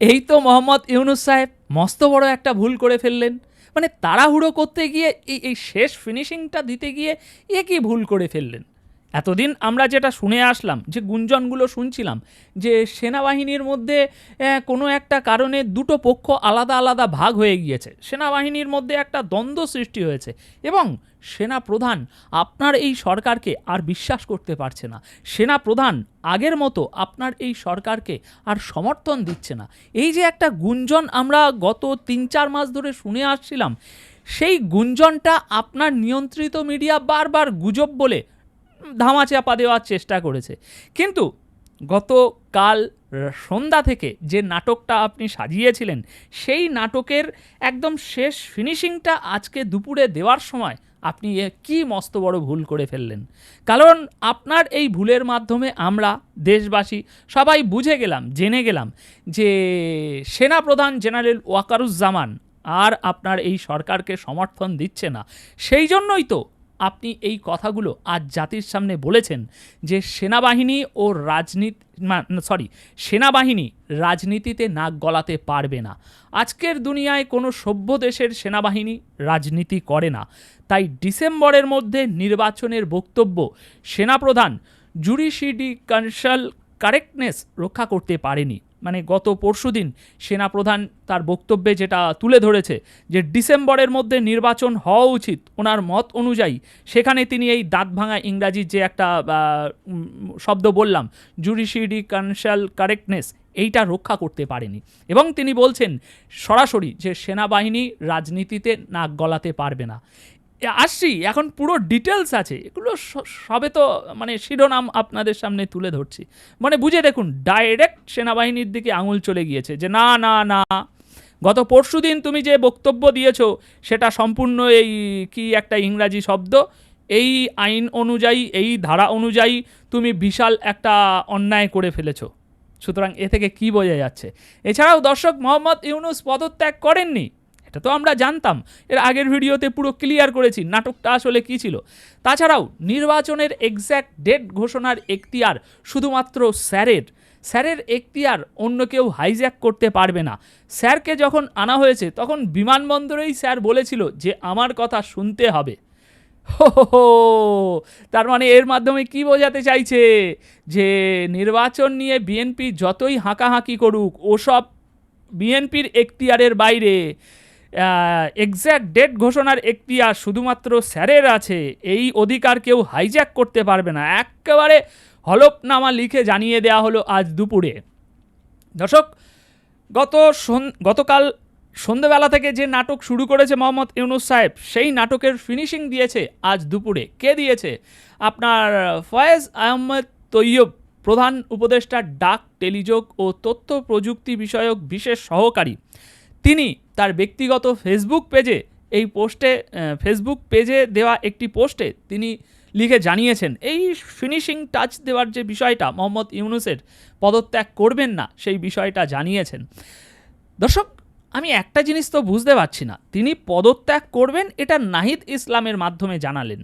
এই তো মোহাম্মদ ইউনুস সাহেব, মস্ত বড় একটা ভুল করে ফেললেন। মানে তাড়াহুড়ো করতে গিয়ে, এই শেষ ফিনিশিংটা দিতে গিয়ে, এ কি ভুল করে ফেললেন? এতদিন আমরা যেটা শুনে আসলাম, যে গুঞ্জনগুলো শুনছিলাম, যে সেনাবাহিনীর মধ্যে কোনো একটা কারণে দুটো পক্ষ আলাদা আলাদা ভাগ হয়ে গিয়েছে। সেনাবাহিনীর মধ্যে একটা দ্বন্দ্ব সৃষ্টি হয়েছে এবং সেনা প্রধান আপনার এই সরকারকে আর বিশ্বাস করতে পারছে না। সেনা প্রধান আগের মতো আপনার এই সরকারকে আর সমর্থন দিচ্ছে না। এই যে একটা গুঞ্জন আমরা গত তিন চার মাস ধরে শুনে আসছিলাম, সেই গুঞ্জনটা আপনার নিয়ন্ত্রিত মিডিয়া বারবার গুজব বলে ধামাচাপা দেওয়ার চেষ্টা করেছে। কিন্তু গতকাল সন্ধ্যা থেকে যে নাটকটা আপনি সাজিয়েছিলেন, সেই নাটকের একদম শেষ ফিনিশিংটা আজকে দুপুরে দেওয়ার সময় আপনি কি মস্ত বড় ভুল করে ফেললেন। কারণ আপনার এই ভুলের মাধ্যমে আমরা দেশবাসী সবাই বুঝে গেলাম, জেনে গেলাম যে সেনাপ্রধান জেনারেল ওয়াকারুজ্জামান আর আপনার এই সরকারকে সমর্থন দিচ্ছে না। সেই জন্যই তো আপনি এই কথাগুলো আজ জাতির সামনে বলেছেন যে সেনাবাহিনী ও রাজনীতি সরি সেনাবাহিনী রাজনীতিতে নাক গলাতে পারবে না। আজকের দুনিয়ায় কোনো সভ্য দেশের সেনাবাহিনী রাজনীতি করে না। তাই ডিসেম্বরের মধ্যে নির্বাচনের বক্তব্য সেনাপ্রধান জুডিশিডি কনসাল কারেক্টনেস রক্ষা করতে পারেনি। মানে গত পরশুদিন সেনাপ্রধান তার বক্তব্যে যেটা তুলে ধরেছে যে ডিসেম্বরের মধ্যে নির্বাচন হওয়া উচিত ওনার মত অনুযায়ী, সেখানে তিনি এই দাঁত ভাঙা ইংরাজির যে একটা শব্দ বললাম জুডিশিয়ারি কনসাল কারেক্টনেস এইটা রক্ষা করতে পারেনি। এবং তিনি বলছেন সরাসরি যে সেনাবাহিনী রাজনীতিতে নাক গলাতে পারবে না। আসছি, এখন পুরো ডিটেলস আছে। এগুলো সবে তো মানে শিরোনাম আপনাদের সামনে তুলে ধরছি। মানে বুঝে দেখুন ডাইরেক্ট সেনাবাহিনীর দিকে আঙুল চলে গিয়েছে যে, না না না, গত পরশুদিন তুমি যে বক্তব্য দিয়েছ, সেটা সম্পূর্ণ এই কি একটা ইংরাজি শব্দ? এই আইন অনুযায়ী, এই ধারা অনুযায়ী তুমি বিশাল একটা অন্যায় করে ফেলেছো। সুতরাং এ থেকে কি বোঝা যাচ্ছে? এছাড়াও দর্শক মোহাম্মদ ইউনুস পদত্যাগ করেননি। এটা তো আমরা জানতাম। এর আগের ভিডিওতে পুরো ক্লিয়ার করেছি নাটকটা আসলে কী ছিল। তাছাড়াও নির্বাচনের এক্স্যাক্ট ডেট ঘোষণার এখতিয়ার শুধুমাত্র স্যারের। স্যারের এখতিয়ার অন্য কেউ হাইজ্যাক করতে পারবে না। স্যারকে যখন আনা হয়েছে, তখন বিমানবন্দরেই স্যার বলেছিল যে আমার কথা শুনতে হবে। হো। তার মানে এর মাধ্যমে কি বোঝাতে চাইছে? যে নির্বাচন নিয়ে বিএনপি যতই হাঁকাহাঁকি করুক, ওসব বিএনপির এখতিয়ারের বাইরে। এক্স্যাক্ট ডেট ঘোষণার এখতিয়ার শুধুমাত্র স্যারের আছে। এই অধিকার কেউ হাইজ্যাক করতে পারবে না। একেবারে হলফনামা লিখে জানিয়ে দেওয়া হলো আজ দুপুরে। দর্শক, গত গতকাল সন্ধেবেলা থেকে যে নাটক শুরু করেছে মোহাম্মদ ইউনুস সাহেব, সেই নাটকের ফিনিশিং দিয়েছে আজ দুপুরে। কে দিয়েছে? আপনার ফয়েজ আহমেদ তৈয়ব, প্রধান উপদেষ্টা ডাক টেলিযোগ ও তথ্য প্রযুক্তি বিষয়ক বিশেষ সহকারী। তিনি তার ব্যক্তিগত ফেসবুক পেজে এই পোস্টে ফেসবুক পেজে দেওয়া একটি পোস্টে তিনি লিখে জানিয়েছেন, এই ফিনিশিং টাচ দেওয়ার যে বিষয়টা মোহাম্মদ ইউনুসের পদত্যাগ করবেন না, সেই বিষয়টা জানিয়েছেন। দর্শক, আমি একটা জিনিস তো বুঝতে পারছি না, তিনি পদত্যাগ করবেন এটা নাহিদ ইসলামের মাধ্যমে জানালেন।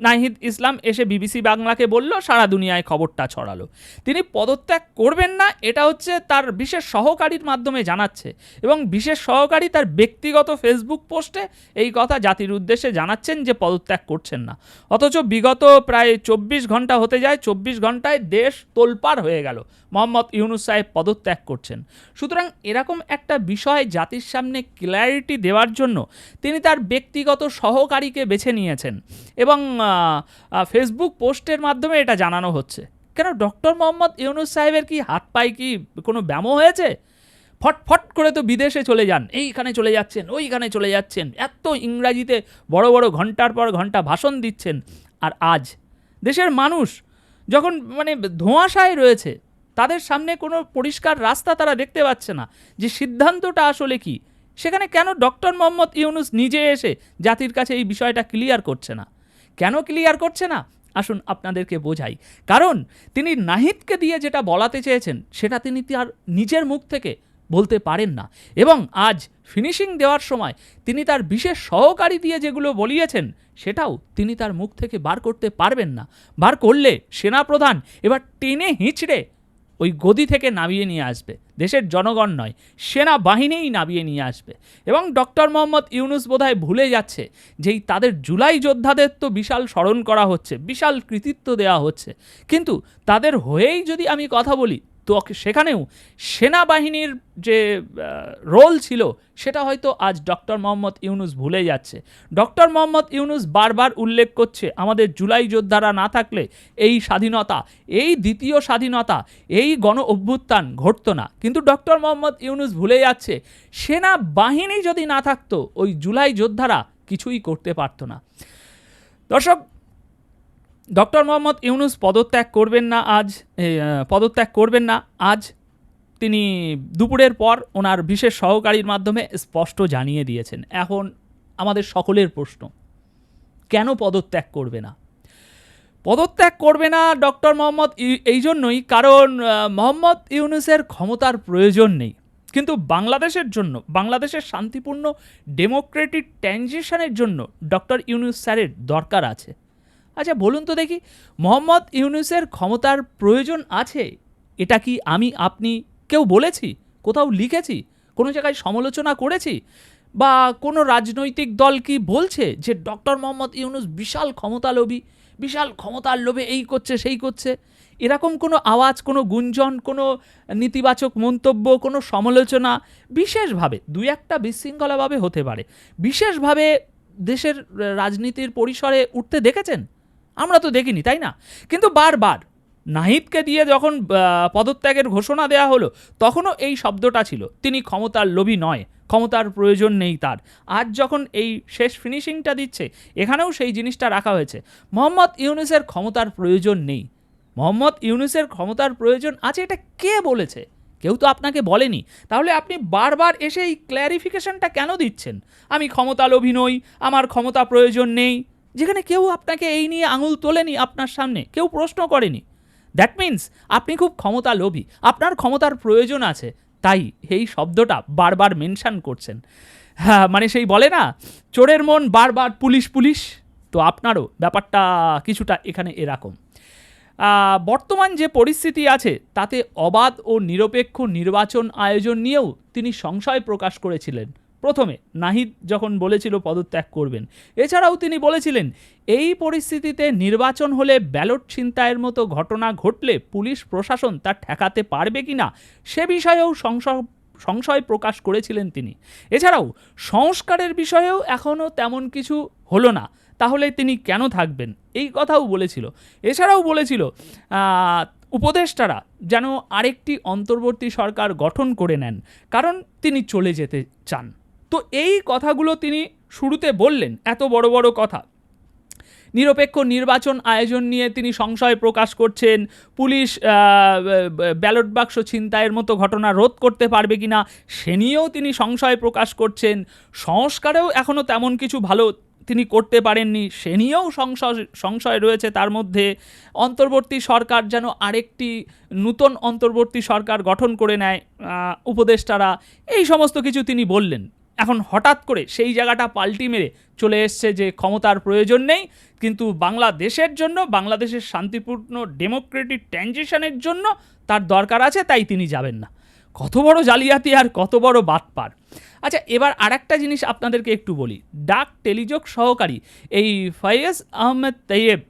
নাহিদ ইসলাম এসে বিবিসি বাংলাকে বলল, সারা দুনিয়ায় খবরটা ছড়ালো। তিনি পদত্যাগ করবেন না, এটা হচ্ছে তার বিশেষ সহকারীর মাধ্যমে জানাচ্ছে এবং বিশেষ সহকারী তার ব্যক্তিগত ফেসবুক পোস্টে এই কথা জাতির উদ্দেশ্যে জানাচ্ছেন যে পদত্যাগ করছেন না। অথচ বিগত প্রায় চব্বিশ ঘণ্টা হতে যায়, চব্বিশ ঘন্টায় দেশ তোলপাড় হয়ে গেল। মোহাম্মদ ইউনুস সাহেব পদত্যাগ করছেন। সুতরাং এরকম একটা বিষয় জাতির সামনে ক্ল্যারিটি দেওয়ার জন্য তিনি তার ব্যক্তিগত সহকারীকে বেছে নিয়েছেন এবং ফেসবুক পোস্টের মাধ্যমে এটা জানানো হচ্ছে। কেন? ডক্টর মোহাম্মদ ইউনুস সাহেবের কি হাত পায়ে কি কোনো ব্যামো হয়েছে? ফটফট করে তো বিদেশে চলে যান। এইখানে চলে যাচ্ছেন, ওইখানে চলে যাচ্ছেন। এত ইংরাজিতে বড় বড় ঘণ্টার পর ঘণ্টা ভাষণ দিচ্ছেন। আর আজ দেশের মানুষ যখন মানে ধোঁয়াশায় রয়েছে, তাদের সামনে কোনো পরিষ্কার রাস্তা তারা দেখতে পাচ্ছে না যে সিদ্ধান্তটা আসলে কি? সেখানে কেন ডক্টর মোহাম্মদ ইউনুস নিজে এসে জাতির কাছে এই বিষয়টা ক্লিয়ার করছে না? কেন ক্লিয়ার করছে না? আসুন আপনাদেরকে বোঝাই। কারণ তিনি নাহিদকে দিয়ে যেটা বলাতে চেয়েছেন, সেটা তিনি তার নিজের মুখ থেকে বলতে পারেন না। এবং আজ ফিনিশিং দেওয়ার সময় তিনি তার বিশেষ সহকারী দিয়ে যেগুলো বলিয়েছেন, সেটাও তিনি তার মুখ থেকে বার করতে পারবেন না। বার করলে সেনাপ্রধান এবার টেনে হিঁচড়ে ওই গদি থেকে নামিয়ে নিয়ে আসবে। দেশের জনগণ নয়, সেনাবাহিনীই নামিয়ে নিয়ে আসবে। এবং ডক্টর মোহাম্মদ ইউনুস বোধহয় ভুলে যাচ্ছে যেই তাদের জুলাই যোদ্ধাদের তো বিশাল স্মরণ করা হচ্ছে, বিশাল কৃতিত্ব দেওয়া হচ্ছে। কিন্তু তাদের হয়েই যদি আমি কথা বলি তো সেখানেও সেনাবাহিনীর যে রোল ছিল, সেটা হয়তো আজ ডক্টর মোহাম্মদ ইউনুস ভুলে যাচ্ছে। ডক্টর মোহাম্মদ ইউনুস বারবার উল্লেখ করছে, আমাদের জুলাই যোদ্ধারা না থাকলে এই স্বাধীনতা, এই দ্বিতীয় স্বাধীনতা, এই গণ অভ্যুত্থান ঘটতো না। কিন্তু ডক্টর মোহাম্মদ ইউনুস ভুলে যাচ্ছে, সেনাবাহিনী যদি না থাকতো, ওই জুলাই যোদ্ধারা কিছুই করতে পারতো না। দর্শক ডক্টর মোহাম্মদ ইউনুস পদত্যাগ করবেন না আজ পদত্যাগ করবেন না আজ। তিনি দুপুরের পর ওনার বিশেষ সহকারীর মাধ্যমে স্পষ্ট জানিয়ে দিয়েছেন। এখন আমাদের সকলের প্রশ্ন, কেন পদত্যাগ করবে না? পদত্যাগ করবে না ডক্টর মোহাম্মদ এই জন্যই কারণ মোহাম্মদ ইউনুসের ক্ষমতার প্রয়োজন নেই। কিন্তু বাংলাদেশের জন্য, বাংলাদেশের শান্তিপূর্ণ, ডেমোক্রেটিক ট্রানজিশনের জন্য ডক্টর ইউনুস স্যারের দরকার আছে। আচ্ছা বলুন তো দেখি, মোহাম্মদ ইউনুসের ক্ষমতার প্রয়োজন আছে? এটা কি আমি, আপনি কেউ বলেছি? কোথাও লিখেছি? কোনো জায়গায় সমালোচনা করেছি? বা কোনো রাজনৈতিক দল কি বলছে যে ডক্টর মোহাম্মদ ইউনুস বিশাল ক্ষমতালোভী, বিশাল ক্ষমতার লোভে এই করছে, সেই করছে? এরকম কোনো আওয়াজ, কোনো গুঞ্জন, কোনো নেতিবাচক মন্তব্য, কোনো সমালোচনা বিশেষভাবে দু একটা বিশৃঙ্খলাভাবে হতে পারে। বিশেষভাবে দেশের রাজনীতির পরিসরে উঠতে দেখেছেন? আমরা তো দেখিনি, তাই না? কিন্তু বারবার নাহিদকে দিয়ে যখন পদত্যাগের ঘোষণা দেওয়া হলো, তখনও এই শব্দটা ছিল, তিনি ক্ষমতার লোভী নয়, ক্ষমতার প্রয়োজন নেই তার। আজ যখন এই শেষ ফিনিশিংটা দিচ্ছে, এখানেও সেই জিনিসটা রাখা হয়েছে। মোহাম্মদ ইউনুসের ক্ষমতার প্রয়োজন নেই। মোহাম্মদ ইউনুসের ক্ষমতার প্রয়োজন আছে, এটা কে বলেছে? কেউ তো আপনাকে বলেনি। তাহলে আপনি বারবার এসে এই ক্ল্যারিফিকেশনটা কেন দিচ্ছেন? আমি ক্ষমতা লোভী নই, আমার ক্ষমতা প্রয়োজন নেই। যেখানে কেউ আপনাকে এই নিয়ে আঙুল তোলেনি আপনার সামনে, কেউ প্রশ্ন করেনি। দ্যাট মিন্স আপনি খুব ক্ষমতা লোভী আপনার ক্ষমতার প্রয়োজন আছে। তাই এই শব্দটা বারবার মেনশন করছেন। হ্যাঁ মানে সেই বলে না, চোরের মন বারবার পুলিশ পুলিশ, তো আপনারও ব্যাপারটা কিছুটা এখানে এরকম। বর্তমান যে পরিস্থিতি আছে, তাতে অবাধ ও নিরপেক্ষ নির্বাচন আয়োজন নিয়েও তিনি সংশয় প্রকাশ করেছিলেন। প্রথমে নাহিদ যখন বলেছিল পদত্যাগ করবেন, এছাড়াও তিনি বলেছিলেন, এই পরিস্থিতিতে নির্বাচন হলে ব্যালট ছিনতাইয়ের মতো ঘটনা ঘটলে পুলিশ প্রশাসন তা ঠেকাতে পারবে কি না, সে বিষয়েও সংশয় সংশয় প্রকাশ করেছিলেন তিনি। এছাড়াও, সংস্কারের বিষয়েও এখনও তেমন কিছু হলো না, তাহলে তিনি কেন থাকবেন? এই কথাও বলেছিল। এছাড়াও বলেছিল উপদেষ্টারা যেন আরেকটি অন্তর্বর্তী সরকার গঠন করে নেন, কারণ তিনি চলে যেতে চান। তো এই কথাগুলো তিনি শুরুতে বললেন, এত বড় বড় কথা। নিরপেক্ষ নির্বাচন আয়োজন নিয়ে তিনি সংশয় প্রকাশ করছেন, পুলিশ ব্যালট বাক্স ছিনতাইয়ের মতো ঘটনা রোধ করতে পারবে কিনা সে নিয়েও তিনি সংশয় প্রকাশ করছেন। সংস্কারেও এখনও তেমন কিছু ভালো তিনি করতে পারেননি, সে নিয়েও সংশয় সংশয় রয়েছে তার মধ্যে। অন্তর্বর্তী সরকার যেন আরেকটি নূতন অন্তর্বর্তী সরকার গঠন করে নেয় উপদেষ্টারা। এই সমস্ত কিছু তিনি বললেন। এখন হঠাৎ করে সেই জায়গাটা পাল্টি মেরে চলে এসছে যে ক্ষমতার প্রয়োজন নেই, কিন্তু বাংলাদেশের জন্য, বাংলাদেশের শান্তিপূর্ণ ডেমোক্রেটিক ট্রানজিশনের জন্য তার দরকার আছে, তাই তিনি যাবেন না। কত বড় জালিয়াতি আর কত বড় বাটপার। আচ্ছা এবার আরেকটা জিনিস আপনাদেরকে একটু বলি। ডাক টেলিযোগ সহকারী এই ফয়েজ আহমেদ তৈয়েব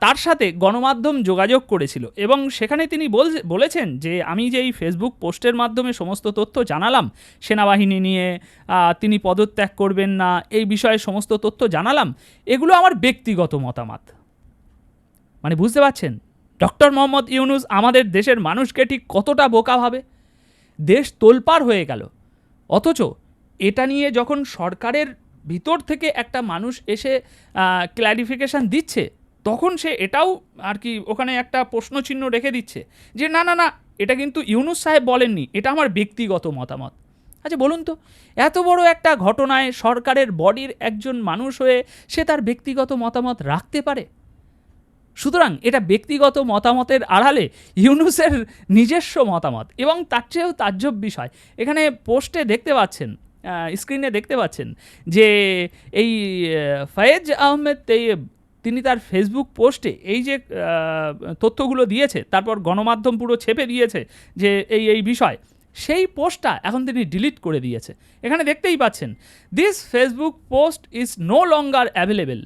তার সাথে গণমাধ্যম যোগাযোগ করেছিল এবং সেখানে তিনি বল- বলেছেন যে আমি যে এই ফেসবুক পোস্টের মাধ্যমে সমস্ত তথ্য জানালাম, সেনাবাহিনী নিয়ে তিনি পদত্যাগ করবেন না, এই বিষয়ে সমস্ত তথ্য জানালাম, এগুলো আমার ব্যক্তিগত মতামত। মানে বুঝতে পারছেন? ডক্টর মোহাম্মদ ইউনুস আমাদের দেশের মানুষকে ঠিক কতটা বোকা ভাবে? দেশ তোলপাড় হয়ে গেল। অথচ এটা নিয়ে যখন সরকারের ভিতর থেকে একটা মানুষ এসে ক্ল্যারিফিকেশান দিচ্ছে তখন সে এটাও আর কি ওখানে একটা প্রশ্নচিহ্ন রেখে দিচ্ছে যে, না না না, এটা কিন্তু ইউনুস সাহেব বলেননি, এটা আমার ব্যক্তিগত মতামত। আচ্ছা বলুন তো, এত বড় একটা ঘটনায় সরকারের বডির একজন মানুষ হয়ে সে তার ব্যক্তিগত মতামত রাখতে পারে? সুতরাং এটা ব্যক্তিগত মতামতের আড়ালে ইউনুসের নিজস্ব মতামত এবং তার চেয়েও তাজ্জব বিষয়। এখানে পোস্টে দেখতে পাচ্ছেন স্ক্রিনে দেখতে পাচ্ছেন যে, এই ফয়েজ আহমেদ তৈয়ব তিনি তার ফেসবুক পোস্টে এই যে তথ্যগুলো দিয়েছে, তারপর গণমাধ্যম পুরো ছেপে দিয়েছে যে এই এই বিষয়, সেই পোস্টটা এখন তিনি ডিলিট করে দিয়েছে। এখানে দেখতেই পাচ্ছেন this Facebook post is no longer available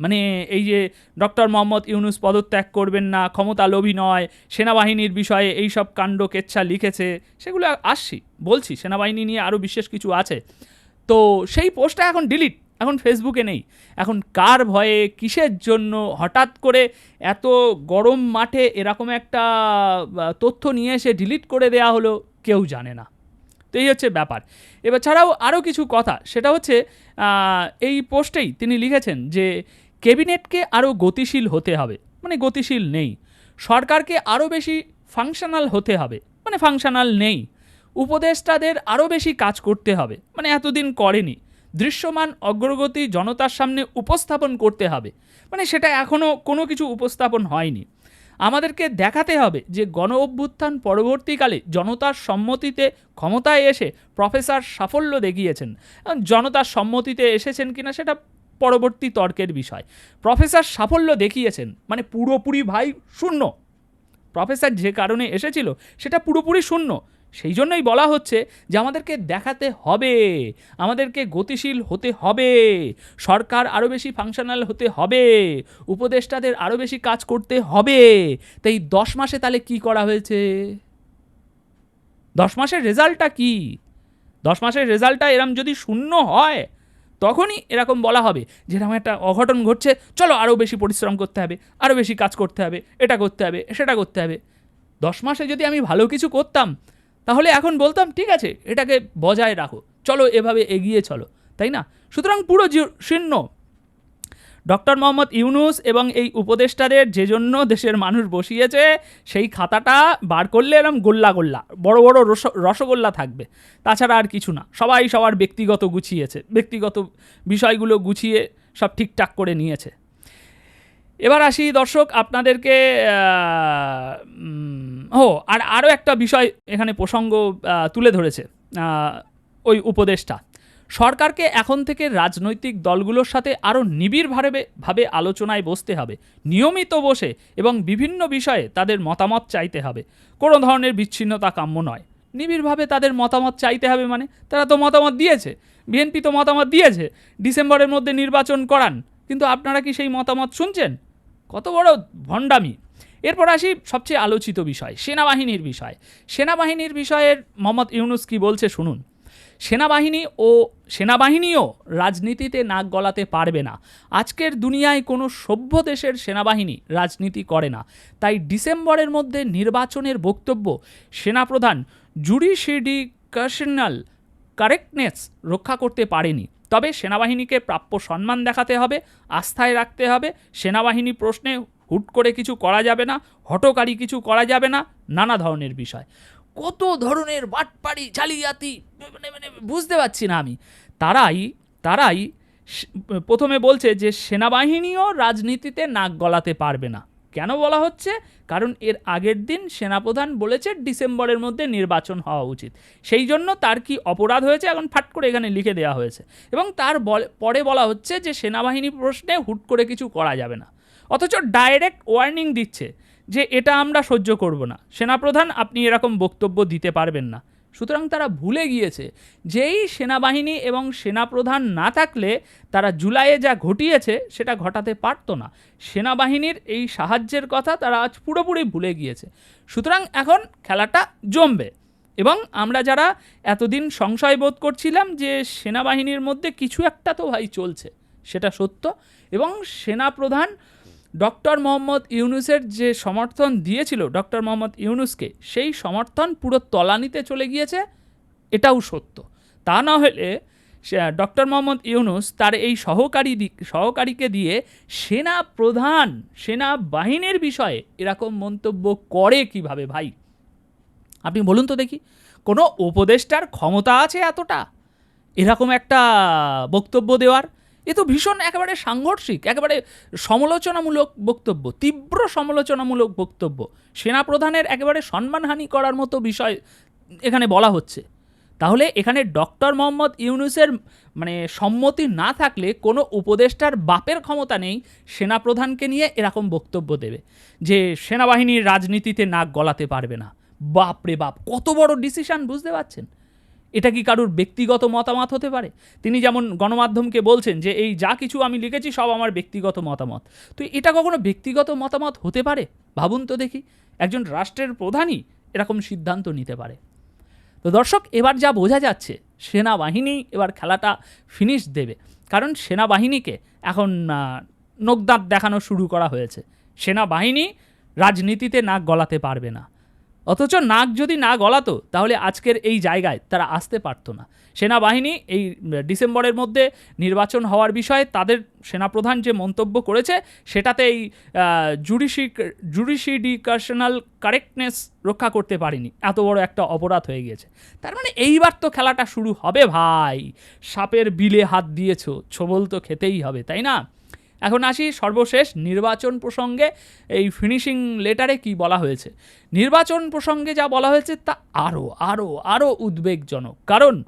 মানে এই যে ডক্টর মোহাম্মদ ইউনুস পদত্যাগ করবেন না, ক্ষমতা লোভী নয়, সেনাবাহিনীর বিষয়ে এই সব কাণ্ড কেচ্ছা লিখেছে, সেগুলো আসছি, বলছি, সেনাবাহিনী নিয়ে আরও বিশেষ কিছু আছে। তো সেই পোস্টটা এখন ডিলিট এখন ফেসবুকে নেই। এখন কার ভয়ে, কিসের জন্য? হঠাৎ করে এত গরম মাঠে এরকম একটা তথ্য নিয়ে এসে ডিলিট করে দেয়া হলো, কেউ জানে না। তো এই হচ্ছে ব্যাপার। এবার ছাড়াও আরও কিছু কথা। সেটা হচ্ছে এই পোস্টেই তিনি লিখেছেন যে, ক্যাবিনেটকে আরও গতিশীল হতে হবে। মানে গতিশীল নেই। সরকারকে আরও বেশি ফাংশনাল হতে হবে। মানে ফাংশনাল নেই। উপদেষ্টাদের আরও বেশি কাজ করতে হবে। মানে এতদিন করেনি। দৃশ্যমান অগ্রগতি জনতার সামনে উপস্থাপন করতে হবে। মানে সেটা এখনও কোনো কিছু উপস্থাপন হয়নি। আমাদেরকে দেখাতে হবে যে গণ অভ্যুত্থান পরবর্তীকালে জনতার সম্মতিতে ক্ষমতায় এসে প্রফেসর সাফল্য দেখিয়েছেন। জনতার সম্মতিতে এসেছেন কিনা সেটা পরবর্তী তর্কের বিষয়। প্রফেসর সাফল্য দেখিয়েছেন মানে পুরোপুরি ভাই শূন্য। প্রফেসর যে কারণে এসেছিল, সেটা পুরোপুরি শূন্য। সেই জন্যই বলা হচ্ছে যে আমাদেরকে দেখাতে হবে, আমাদেরকে গতিশীল হতে হবে, সরকার আরও বেশি ফাংশনাল হতে হবে, উপদেষ্টাদের আরও বেশি কাজ করতে হবে। তাই দশ মাসে তাহলে কি করা হয়েছে? দশ মাসের রেজাল্টটা কি? দশ মাসের রেজাল্টটা এরম যদি শূন্য হয়, তখনই এরকম বলা হবে যেরকম একটা অঘটন ঘটছে, চলো আরও বেশি পরিশ্রম করতে হবে আরও বেশি কাজ করতে হবে, এটা করতে হবে, সেটা করতে হবে। দশ মাসে যদি আমি ভালো কিছু করতাম তাহলে এখন বলতাম, ঠিক আছে, এটাকে বজায় রাখো। চলো, এভাবে এগিয়ে চলো। তাই না? সুতরাং পুরো শূন্য ডক্টর মোহাম্মদ ইউনুস এবং এই উপদেষ্টাদের যে জন্য দেশের মানুষ বসিয়েছে, সেই খাতাটা বার করলে এরম গোল্লা গোল্লা, বড় বড় রস, রসগোল্লা থাকবে। তাছাড়া আর কিছু না। সবাই সবার ব্যক্তিগত গুছিয়েছে, ব্যক্তিগত বিষয়গুলো গুছিয়ে সব ঠিকঠাক করে নিয়েছে। এবার আসি দর্শক আপনাদেরকে ও, আর আরও একটা বিষয় এখানে প্রসঙ্গ তুলে ধরেছে ওই উপদেষ্টা। সরকারকে এখন থেকে রাজনৈতিক দলগুলোর সাথে আরও নিবিড়ভাবে ভাবে আলোচনায় বসতে হবে, নিয়মিত বসে এবং বিভিন্ন বিষয়ে তাদের মতামত চাইতে হবে। কোনো ধরনের বিচ্ছিন্নতা কাম্য নয়। নিবিড়ভাবে তাদের মতামত চাইতে হবে মানে তারা তো মতামত দিয়েছে। বিএনপি তো মতামত দিয়েছে। ডিসেম্বরের মধ্যে নির্বাচন করান। কিন্তু আপনারা কি সেই মতামত শুনছেন? কত বড় ভণ্ডামি। এরপর আসি সবচেয়ে আলোচিত বিষয়, সেনাবাহিনীর বিষয়। সেনাবাহিনীর বিষয়ের মোহাম্মদ ইউনুস কি বলছে শুনুন। সেনাবাহিনী ও সেনাবাহিনীও রাজনীতিতে নাক গলাতে পারবে না। আজকের দুনিয়ায় কোনো সভ্য দেশের সেনাবাহিনী রাজনীতি করে না। তাই ডিসেম্বরের মধ্যে নির্বাচনের বক্তব্য সেনাপ্রধান জুডিশিডিকেশনাল কারেক্টনেস রক্ষা করতে পারেনি। তবে সেনাবাহিনীকে প্রাপ্য সম্মান দেখাতে হবে, আস্থায় রাখতে হবে। সেনাবাহিনী প্রশ্নে হুট করে কিছু করা যাবে না হটকারী কিছু করা যাবে না, নানা ধরনের বিষয়। কত ধরনের বাটপাড়ি, জালিয়াতি মানে মানে বুঝতে পারছি না আমি। তারাই তারাই প্রথমে বলছে যে সেনাবাহিনীও রাজনীতিতে নাক গলাতে পারবে না। কেন বলা হচ্ছে? কারণ এর আগের দিন সেনাপ্রধান বলেছে ডিসেম্বরের মধ্যে নির্বাচন হওয়া উচিত। সেই জন্য তার কি অপরাধ হয়েছে? এখন ফাট করে এখানে লিখে দেওয়া হয়েছে। এবং তার পরে বলা হচ্ছে যে সেনাবাহিনী প্রশ্নে হুট করে কিছু করা যাবে না। অথচ ডাইরেক্ট ওয়ার্নিং দিচ্ছে যে এটা আমরা সহ্য করব না। সেনাপ্রধান, আপনি এরকম বক্তব্য দিতে পারবেন না। সুতরাং তারা ভুলে গিয়েছে যেই সেনাবাহিনী এবং সেনাপ্রধান না থাকলে তারা জুলাইয়ে যা ঘটিয়েছে সেটা ঘটাতে পারতো না। সেনাবাহিনীর এই সাহায্যের কথা তারা আজ পুরোপুরি ভুলে গিয়েছে। সুতরাং এখন খেলাটা জমবে এবং আমরা যারা এতদিন সংশয় বোধ করছিলাম যে সেনাবাহিনীর মধ্যে কিছু একটা তো ভাই চলছে, সেটা সত্য এবং সেনাপ্রধান ডক্টর মোহাম্মদ ইউনুসের যে সমর্থন দিয়েছিল ডক্টর মোহাম্মদ ইউনুসকে, সেই সমর্থন পুরো তলানিতে চলে গিয়েছে, এটাও সত্য। তা না হলে ডক্টর মোহাম্মদ ইউনুস তার এই সহকারী সহকারীকে দিয়ে সেনা প্রধান, সেনা বাহিনীর বিষয়ে এরকম মন্তব্য করে কীভাবে ভাই? আপনি বলুন তো দেখি, কোনো উপদেষ্টার ক্ষমতা আছে এতটা? এরকম একটা বক্তব্য দেওয়ার? এ তো ভীষণ একেবারে সাংঘর্ষিক, একেবারে সমালোচনামূলক বক্তব্য, তীব্র সমালোচনামূলক বক্তব্য। সেনাপ্রধানের একেবারে সম্মানহানি করার মতো বিষয় এখানে বলা হচ্ছে। তাহলে এখানে ডক্টর মোহাম্মদ ইউনুসের মানে সম্মতি না থাকলে কোনো উপদেষ্টার বাপের ক্ষমতা নেই সেনাপ্রধানকে নিয়ে এরকম বক্তব্য দেবে, যে সেনাবাহিনীর রাজনীতিতে নাক গলাতে পারবে না। বাপ রে বাপ, কত বড় ডিসিশন বুঝতে পারছেন? এটা কি কারুর ব্যক্তিগত মতামত হতে পারে? তিনি যেমন গণমাধ্যমকে বলছেন যে, এই যা কিছু আমি লিখেছি সব আমার ব্যক্তিগত মতামত। তো এটা কখনো ব্যক্তিগত মতামত হতে পারে? ভাবুন তো দেখি, একজন রাষ্ট্রের প্রধানই এরকম সিদ্ধান্ত নিতে পারে। তো দর্শক, এবার যা বোঝা যাচ্ছে, সেনাবাহিনী এবার খেলাটা ফিনিশ দেবে। কারণ সেনাবাহিনীকে এখন নোকদাঁত দেখানো শুরু করা হয়েছে। সেনাবাহিনী রাজনীতিতে নাক গলাতে পারবে না। অথচ নাক যদি না গলাতো, তাহলে আজকের এই জায়গায় তারা আসতে পারতো না। সেনাবাহিনী এই ডিসেম্বরের মধ্যে নির্বাচন হওয়ার বিষয়ে তাদের সেনাপ্রধান যে মন্তব্য করেছে, সেটাতে এই জুডিশি জুডিশিডিকাশনাল কারেক্টনেস রক্ষা করতে পারেনি। এত বড় একটা অপরাধ হয়ে গিয়েছে। তার মানে এইবার তো খেলাটা শুরু হবে ভাই। সাপের বিলে হাত দিয়েছ, ছোবল তো খেতেই হবে, তাই না? এখন আসি সর্বশেষ নির্বাচন প্রসঙ্গে। এই ফিনিশিং লেটারে কি বলা হয়েছে? নির্বাচন প্রসঙ্গে যা বলা হয়েছে তা আরও আরও আরও উদ্বেগজনক। কারণ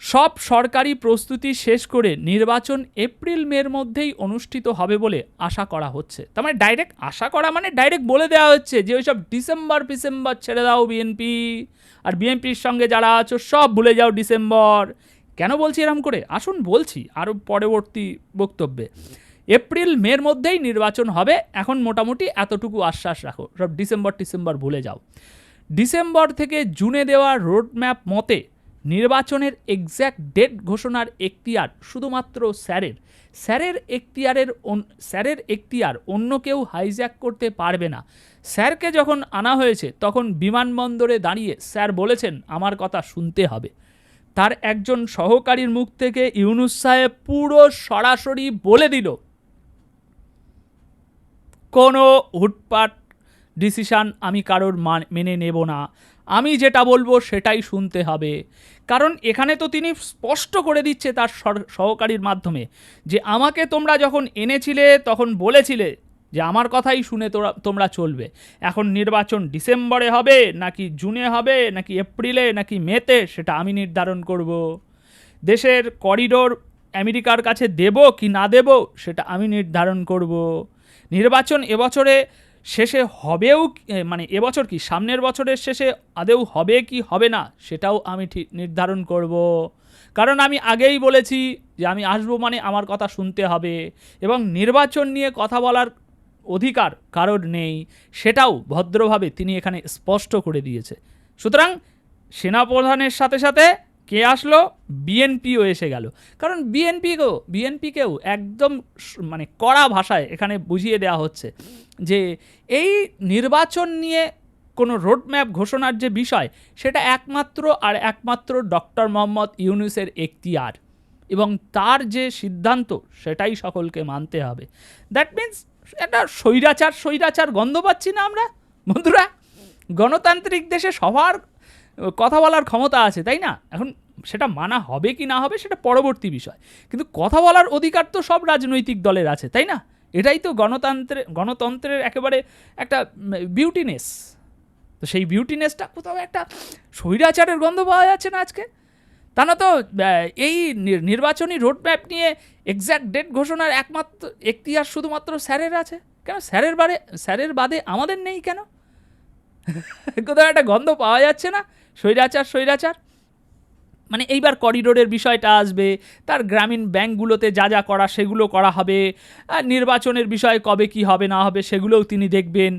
সব সরকারি প্রস্তুতি শেষ করে নির্বাচন এপ্রিল, মের মধ্যেই অনুষ্ঠিত হবে বলে আশা করা হচ্ছে। তার মানে ডাইরেক্ট আশা করা মানে ডাইরেক্ট বলে দেওয়া হচ্ছে যে ওইসব ডিসেম্বর, ফিসেম্বর ছেড়ে দাও বিএনপি আর বিএনপির সঙ্গে যারা আছো সব ভুলে যাও ডিসেম্বর। কেন বলছি এরম করে? আসুন বলছি আরও পরবর্তী বক্তব্যে। এপ্রিল, মের মধ্যেই নির্বাচন হবে। এখন মোটামুটি এতটুকু আশ্বাস রাখো। সব ডিসেম্বর ডিসেম্বর ভুলে যাও। ডিসেম্বর থেকে জুনে দেওয়া রোডম্যাপ মতে নির্বাচনের এক্স্যাক্ট ডেট ঘোষণার এখতিয়ার শুধুমাত্র স্যারের। স্যারের এখতিয়ারের স্যারের এখতিয়ার অন্য কেউ হাইজ্যাক করতে পারবে না। স্যারকে যখন আনা হয়েছে, তখন বিমানবন্দরে দাঁড়িয়ে স্যার বলেছেন, আমার কথা শুনতে হবে। তার একজন সহকারীর মুখ থেকে ইউনুস সাহেব পুরো সরাসরি বলে দিল কোনো হুটপাট ডিসিশান আমি কারোর মান- নেব না। আমি যেটা বলব সেটাই শুনতে হবে। কারণ এখানে তো তিনি স্পষ্ট করে দিচ্ছে তার সহকারীর মাধ্যমে যে আমাকে তোমরা যখন এনেছিলে, তখন বলেছিলে যে আমার কথাই শুনে তোরা, তোমরা চলবে। এখন নির্বাচন ডিসেম্বরে হবে, নাকি জুনে হবে, নাকি এপ্রিলে, নাকি মেতে, সেটা আমি নির্ধারণ করব। দেশের করিডোর আমেরিকার কাছে দেব কি না দেব, সেটা আমি নির্ধারণ করব। নির্বাচন এবছরে শেষে হবেও মানে এবছর কি, সামনের বছরের শেষে আদেও হবে কি হবে না, সেটাও আমি ঠিক নির্ধারণ করব। কারণ আমি আগেই বলেছি যে আমি আসব মানে আমার কথা শুনতে হবে এবং নির্বাচন নিয়ে কথা বলার অধিকার কারোর নেই, সেটাও ভদ্রভাবে তিনি এখানে স্পষ্ট করে দিয়েছে। সুতরাং সেনাপ্রধানের সাথে সাথে কে আসলো? বিএনপিও এসে গেল। কারণ বিএনপিকেও বিএনপিকেও একদম মানে কড়া ভাষায় এখানে বুঝিয়ে দেওয়া হচ্ছে যে এই নির্বাচন নিয়ে কোনো রোডম্যাপ ঘোষণার যে বিষয়, সেটা একমাত্র আর একমাত্র ডক্টর মোহাম্মদ ইউনুসের এখতিয়ার। এবং তার যে সিদ্ধান্ত, সেটাই সকলকে মানতে হবে। দ্যাট মিন্স একটা স্বৈরাচার স্বৈরাচার গন্ধ পাচ্ছি না আমরা। বন্ধুরা, গণতান্ত্রিক দেশে সবার কথা বলার ক্ষমতা আছে, তাই না? এখন সেটা মানা হবে কি না হবে সেটা পরবর্তী বিষয়। কিন্তু কথা বলার অধিকার তো সব রাজনৈতিক দলের আছে, তাই না? এটাই তো গণতন্ত্রের গণতন্ত্রের একেবারে একটা বিউটিনেস তো সেই বিউটিনেসটা কোথাও একটা স্বৈরাচারের গন্ধ পাওয়া যাচ্ছে না আজকে। তা না তো এই নির্বাচনী রোডম্যাপ নিয়ে এক্স্যাক্ট ডেট ঘোষণার একমাত্র এখতিয়ার শুধুমাত্র স্যারের আছে? কেন স্যারের বারে, স্যারের বাদে আমাদের নেই কেন? কোথাও একটা গন্ধ পাওয়া যাচ্ছে না? স্বৈরাচার স্বৈরাচার? মানে এইবার করিডোরের বিষয়টা আসবে, তার গ্রামীণ ব্যাংকগুলোতে যা যা করা সেগুলো করা হবে, আর নির্বাচনের বিষয়ে কবে কি হবে, না হবে সেগুলোও তিনি দেখবেন।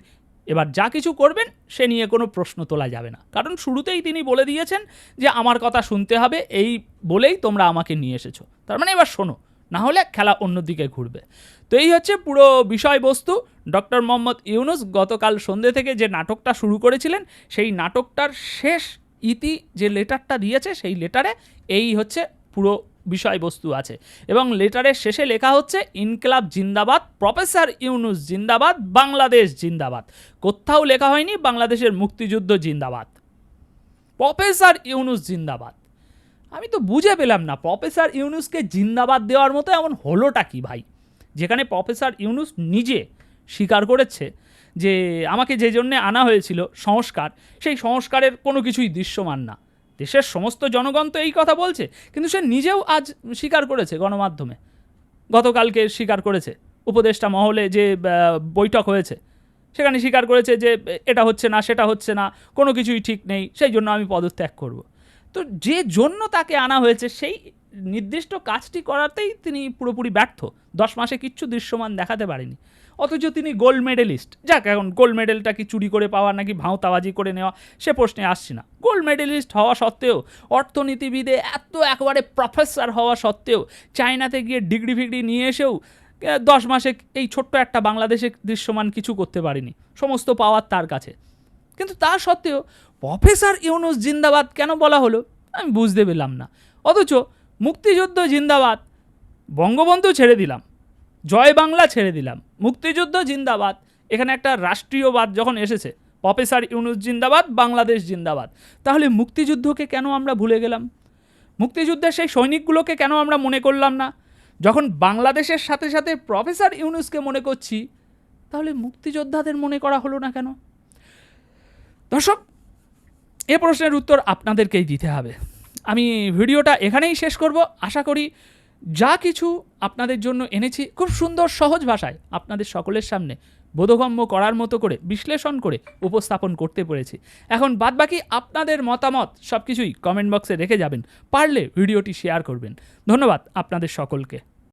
এবার যা কিছু করবেন, সে নিয়ে কোনো প্রশ্ন তোলা যাবে না। কারণ শুরুতেই তিনি বলে দিয়েছেন যে, আমার কথা শুনতে হবে, এই বলেই তোমরা আমাকে নিয়ে এসেছ। তার মানে এবার শোনো, না হলে খেলা অন্যদিকে ঘুরবে। তো এই হচ্ছে পুরো বিষয়বস্তু। ডক্টর মোহাম্মদ ইউনুস গতকাল সন্ধ্যে থেকে যে নাটকটা শুরু করেছিলেন, সেই নাটকটার শেষ ইতি যে লেটারটা দিয়েছে, সেই লেটারে এই হচ্ছে পুরো বিষয়বস্তু আছে। এবং লেটারের শেষে লেখা হচ্ছে, ইনকলাব জিন্দাবাদ, প্রফেসর ইউনুস জিন্দাবাদ, বাংলাদেশ জিন্দাবাদ। কোথাও লেখা হয়নি, বাংলাদেশের মুক্তিযুদ্ধ জিন্দাবাদ। প্রফেসর ইউনুস জিন্দাবাদ? আমি তো বুঝে পেলাম না, প্রফেসর ইউনুসকে জিন্দাবাদ দেওয়ার মতো এমন হলোটা কি ভাই? যেখানে প্রফেসর ইউনুস নিজে স্বীকার করেছে যে আমাকে যে জন্যে আনা হয়েছিল সংস্কার, সেই সংস্কারের কোনো কিছুই দৃশ্যমান না। দেশের সমস্ত জনগণ তো এই কথা বলছে, কিন্তু সে নিজেও আজ স্বীকার করেছে গণমাধ্যমে। গতকালকে স্বীকার করেছে, উপদেষ্টা মহলে যে বৈঠক হয়েছে, সেখানে স্বীকার করেছে যে, এটা হচ্ছে না, সেটা হচ্ছে না, কোনো কিছুই ঠিক নেই, সেই জন্য আমি পদত্যাগ করব। তো যে জন্য তাকে আনা হয়েছে, সেই নির্দিষ্ট কাজটি করাতেই তিনি পুরোপুরি ব্যর্থ। দশ মাসে কিচ্ছু দৃশ্যমান দেখাতে পারেনি। অথচ তিনি গোল্ড মেডেলিস্ট যাক, এখন গোল্ড মেডেলটা কি চুরি করে পাওয়া, নাকি ভাঁওতাবাজি করে নেওয়া, সে প্রশ্নে আসছি না। গোল্ড মেডেলিস্ট হওয়া সত্ত্বেও, অর্থনীতিবিদে এত একেবারে প্রফেসর হওয়া সত্ত্বেও, চায়নাতে গিয়ে ডিগ্রি ফিগ্রি নিয়ে এসেও দশ মাসে এই ছোট্ট একটা বাংলাদেশে দৃশ্যমান কিছু করতে পারেনি। সমস্ত পাওয়ার তার কাছে। কিন্তু তা সত্ত্বেও প্রফেসর ইউনুস জিন্দাবাদ কেন বলা হলো, আমি বুঝতে পেলাম না। অথচ মুক্তিযুদ্ধ জিন্দাবাদ, বঙ্গবন্ধু ছেড়ে দিলাম, জয় বাংলা ছেড়ে দিলাম, মুক্তিযুদ্ধ জিন্দাবাদ, এখানে একটা রাষ্ট্রীয়বাদ যখন এসেছে, প্রফেসর ইউনুস জিন্দাবাদ, বাংলাদেশ জিন্দাবাদ, তাহলে মুক্তিযুদ্ধকে কেন আমরা ভুলে গেলাম? মুক্তিযুদ্ধের সেই সৈনিকগুলোকে কেন আমরা মনে করলাম না? যখন বাংলাদেশের সাথে সাথে প্রফেসর ইউনুসকে মনে করছি, তাহলে মুক্তিযোদ্ধাদের মনে করা হলো না কেন? দর্শক, এ প্রশ্নের উত্তর আপনাদেরকেই দিতে হবে। আমি ভিডিওটা এখানেই শেষ করব। আশা করি যা কিছু আপনাদের জন্য এনেছি খুব সুন্দর, সহজ ভাষায় আপনাদের সকলের সামনে বোধগম্য করার মতো করে, বিশ্লেষণ করে উপস্থাপন করতে পেরেছি। এখন বাদবাকি আপনাদের মতামত সব কিছুই কমেন্ট বক্সে রেখে যাবেন। পারলে ভিডিওটি শেয়ার করবেন। ধন্যবাদ আপনাদের সকলকে।